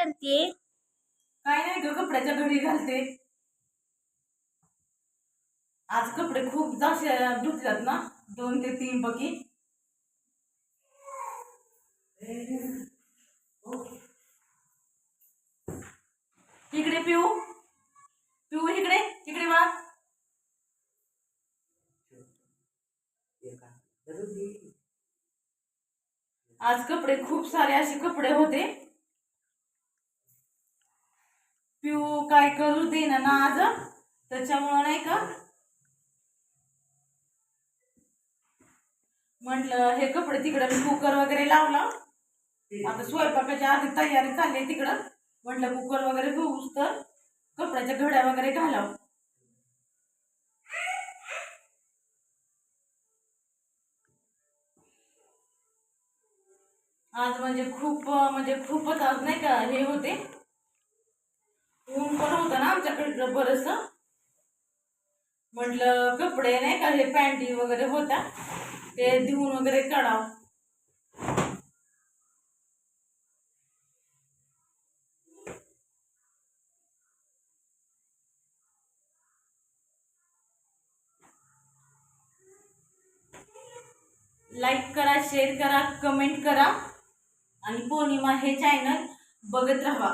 करते? काय नाही ग कपड्याच्या घडी घालते. आज कपडे खूप जास्त धुतल्यात ना दोन ते तीन बकी इकडे पिऊ. पिऊ इकडे इकडे बा आज कपडे खूप सारे असे कपडे होते. पिऊ काय करू दे ना ना आज त्याच्यामुळं नाही का? म्हटलं हे कपडे तिकडं मी कुकर वगैरे लावला. आता स्वयंपाकाची आधी तयारी चालली तिकडं. म्हटलं कुकर वगैरे धुवूस तर कपड्याच्या घड्या वगैरे घालाव. आज म्हणजे खूप म्हणजे खूपच आज नाही का हे होते. घेतलं बरस म्हटलं कपडे नाही का हे पॅन्टी वगैरे होता ते धुवून वगैरे काढावं. लाईक करा शेअर करा कमेंट करा आणि पौर्णिमा हे चॅनल बघत राहा.